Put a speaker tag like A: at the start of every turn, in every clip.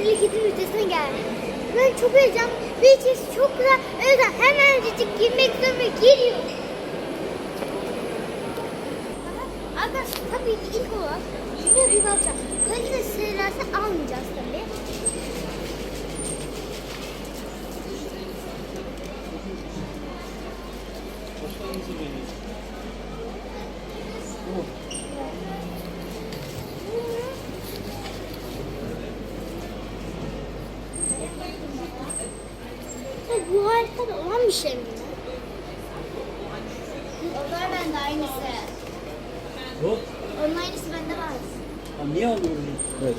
A: Hareketi ünitesine geldik. Ben çok heyecanlı ve içerisi çok güzel. O yüzden hemencecik girmek üzere giriyorum. Arkadaşlar tabii ki ilk olarak şuraya bir bakacağım. Kaliteli şeylerse almayacağız tabii. Bu harika da olan bir şey mi? Onlar bende aynısı.
B: Yok.
A: Onun aynısı bende var.
B: Ya niye alıyoruz? Evet.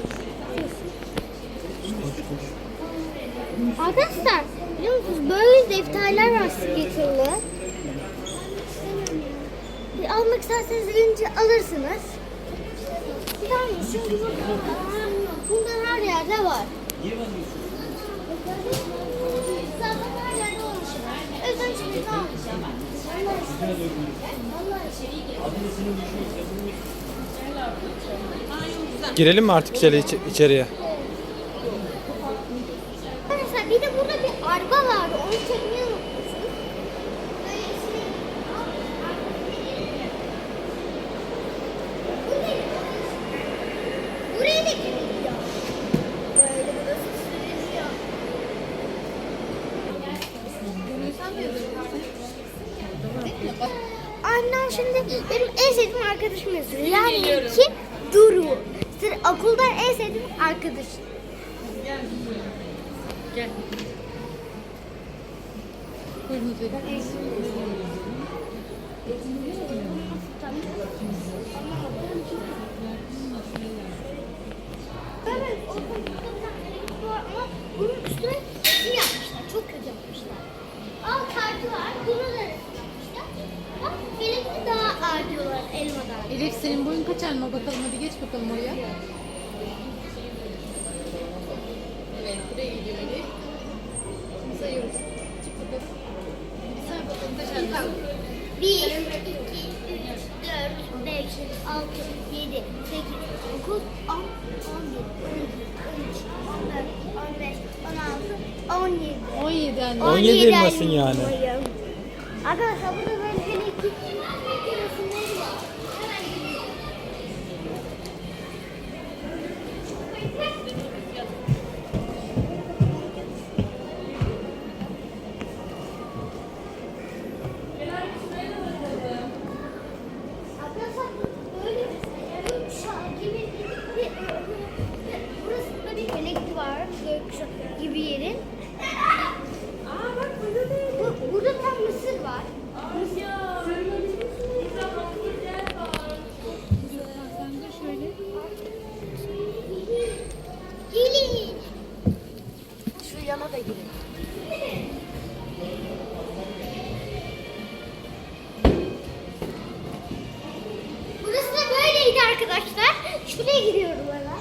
A: Arkadaşlar biliyor musunuz böyle defterler var stickerlı. Bir almak isterseniz önce alırsınız. Tamam şimdi bakın. Bunlar her yerde var.
B: Niye alıyorsun?
C: Girelim mi artık içeri, iç- içeriye?
A: Arkadaşlar bir de burada bir araba vardı. Onu çekmeyi unutmuşum. Böyle şey- Bu ne? Buraya da giriliyor. Böyle burası sürülüyor. Annem şimdi benim en sevdiğim arkadaşım yazıyor. Yani ki Duru. Sır okuldan en sevdiğim arkadaşım. Evet, o bir tane renk var ama bunun üstüne
D: kaç elma bakalım hadi geç bakalım oraya. Evet buraya gidiyor. Şimdi sayıyoruz. Çık bakalım. Bir say bakalım kaç elma.
A: 1, 2, 3, 4, 5, 6, 7, 8, 9, 10, 11, 12, 13, 14, 15, 16, 17.
D: 17 elma.
C: 17 elmasın yani.
A: Arkadaşlar burada böyle bir iki, iki resimleri arkadaşlar. Şuraya gidiyorum ben.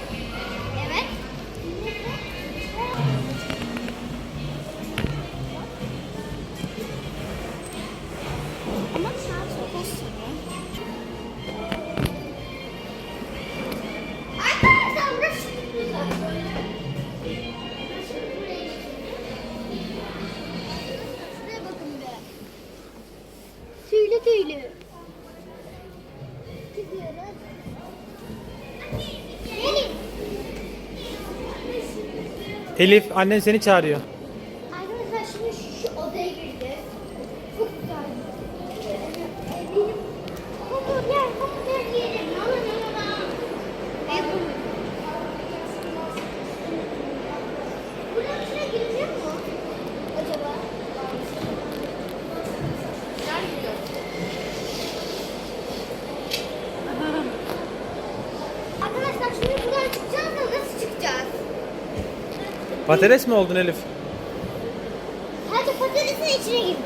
D: Elif
A: annen seni çağırıyor. Patates mi oldun Elif?
D: Hadi patatesin içine girdi.